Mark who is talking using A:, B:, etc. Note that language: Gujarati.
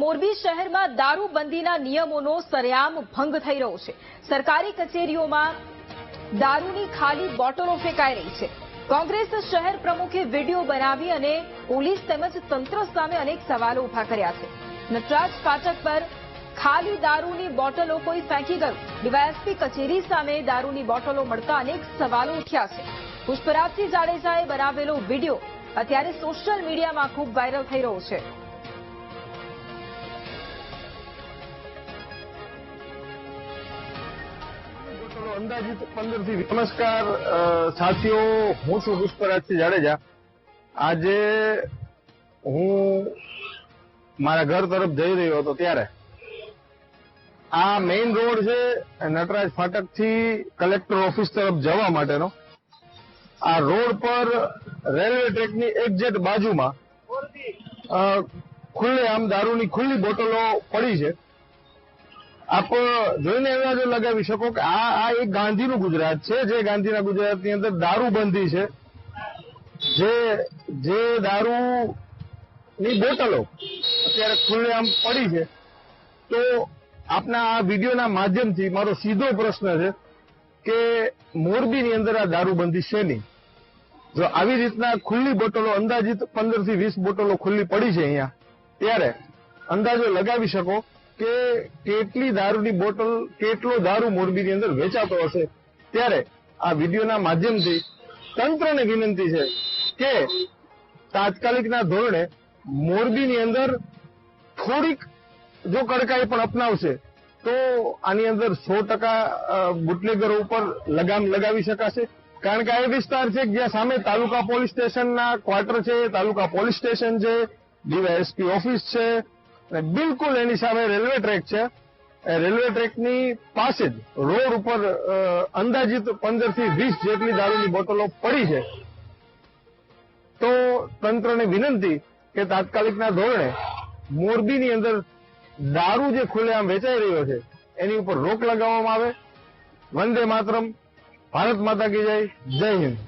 A: મોરબી શહેરમાં દારૂબંધીના નિયમોનો સરેઆમ ભંગ થઈ રહ્યો છે. સરકારી કચેરીઓમાં દારૂની ખાલી બોટલો ફેંકાઈ રહી છે. કોંગ્રેસ શહેર પ્રમુખે વીડિયો બનાવી અને પોલીસ તેમજ તંત્ર સામે અનેક સવાલો ઊભા કર્યા છે. નટરાજ ફાટક પર ખાલી દારૂની બોટલો કોઈ ફેંકી ગયું? ડીવાયએસપી કચેરી સામે દારૂની બોટલો મળતા અનેક સવાલો ઉઠ્યા છે. પુષ્પરાજસિંહ જાડેજાએ બનાવેલો વીડિયો અત્યારે સોશિયલ મીડિયામાં ખૂબ વાયરલ થઈ રહ્યો છે.
B: અંદાજિત પંદરથી નમસ્કાર સાથીઓ, હું છું પુષ્પરાજસિંહ જાડેજા. આજે હું મારા ઘર તરફ જઈ રહ્યો હતો ત્યારે. આ મેઇન રોડ છે નટરાજ ફાટકથી કલેક્ટર ઓફિસ તરફ જવા માટેનો. આ રોડ પર રેલવે ટ્રેકની એક્ઝેક્ટ બાજુમાં ખુલ્લે આમ દારૂની ખુલ્લી બોટલો પડી છે. આપ જોઈને અંદાજો લગાવી શકો કે આ આ એક ગાંધીનું ગુજરાત છે, જે ગાંધીના ગુજરાતની અંદર દારૂબંધી છે. જે જે દારૂની બોટલો અત્યારે ખુલ્લેઆમ પડી છે. તો આપના આ વિડીયોના માધ્યમથી મારો સીધો પ્રશ્ન છે કે મોરબીની અંદર આ દારૂબંધી છે નહીં? જો આવી રીતના ખુલ્લી બોટલો, અંદાજિત પંદરથી વીસ બોટલો ખુલ્લી પડી છે અહીંયા, ત્યારે અંદાજો લગાવી શકો કે કેટલી દારૂની બોટલ કેટલો દારૂ મોરબીની અંદર વેચાતો હશે? ત્યારે આ વિડીયોના માધ્યમથી તંત્રને વિનંતી છે કે તાત્કાલિકના ધોરણે મોરબીની અંદર થોડીક જો કડકાઈ પણ અપનાવશે, તો આની અંદર સો ટકા બુટલેગરો ઉપર લગામ લગાવી શકાશે. કારણ કે આ વિસ્તાર છે જ્યાં સામે તાલુકા પોલીસ સ્ટેશનના ક્વાર્ટર છે, તાલુકા પોલીસ સ્ટેશન છે ડીવાયએસપી ઓફિસ છે અને બિલકુલ એની સામે રેલવે ટ્રેક છે. રેલવે ટ્રેકની પાસે જ રોડ ઉપર અંદાજિત પંદરથી વીસ જેટલી દારૂની બોટલો પડી છે. તો તંત્રને વિનંતી કે તાત્કાલિકના ધોરણે મોરબીની અંદર દારૂ જે ખુલ્લેઆમ વેચાઈ રહ્યો છે, એની ઉપર રોક લગાવવામાં આવે. વંદે માતરમ. ભારત માતા કી જય. જય હિન્દ.